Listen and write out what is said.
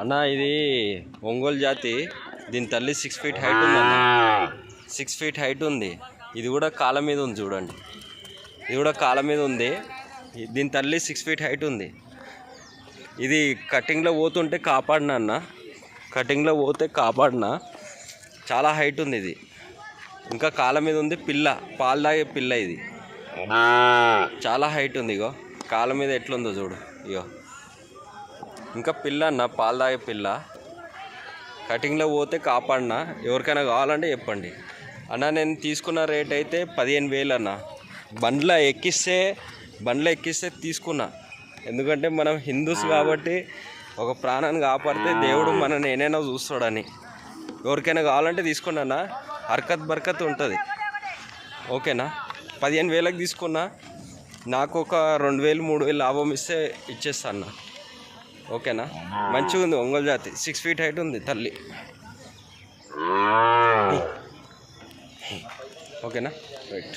అన్న ఇది ఒంగోలు జాతి. దీని తల్లి సిక్స్ ఫీట్ హైట్ ఉంది అన్న. సిక్స్ ఫీట్ హైట్ ఉంది. ఇది కూడా కాళ్ళ మీద ఉంది చూడండి. ఇది కూడా కాళ్ళ మీద ఉంది. దీని తల్లి సిక్స్ ఫీట్ హైట్ ఉంది. ఇది కటింగ్లో పోతుంటే కాపాడినా అన్న. కటింగ్లో పోతే కాపాడినా. చాలా హైట్ ఉంది ఇది. ఇంకా కాళ్ళ మీద ఉంది పిల్ల. పాలు తాగే పిల్ల ఇది. చాలా హైట్ ఉంది ఇగో. కాళ్ళ మీద ఎట్లుందో చూడు. ఇగో. ఇంకా పిల్ల అన్న పాలు తాగే పిల్ల. కటింగ్లో పోతే కాపాడినా ఎవరికైనా కావాలంటే చెప్పండి. అన్న నేను తీసుకున్న రేట్ అయితే పదిహేను వేలు అన్న. బండ్లో ఎక్కిస్తే బండ్లో ఎక్కిస్తే తీసుకున్నా. ఎందుకంటే మనం హిందూస్ కాబట్టి ఒక ప్రాణాన్ని కాపాడితే దేవుడు మనని ఏనైనా చూస్తాడని. ఎవరికైనా కావాలంటే తీసుకోండి అన్న. హర్కత్ బర్కత్ ఉంటుంది. ఓకేనా? పదిహేను వేలకు తీసుకున్నా. నాకు ఒక రెండు వేలు మూడు వేలు లాభం ఇస్తే ఇచ్చేస్తా అన్న. ఓకేనా? మంచిగా ఉంది ఒంగోలు జాతి. సిక్స్ ఫీట్ హైట్ ఉంది తల్లి. ఓకేనా? రైట్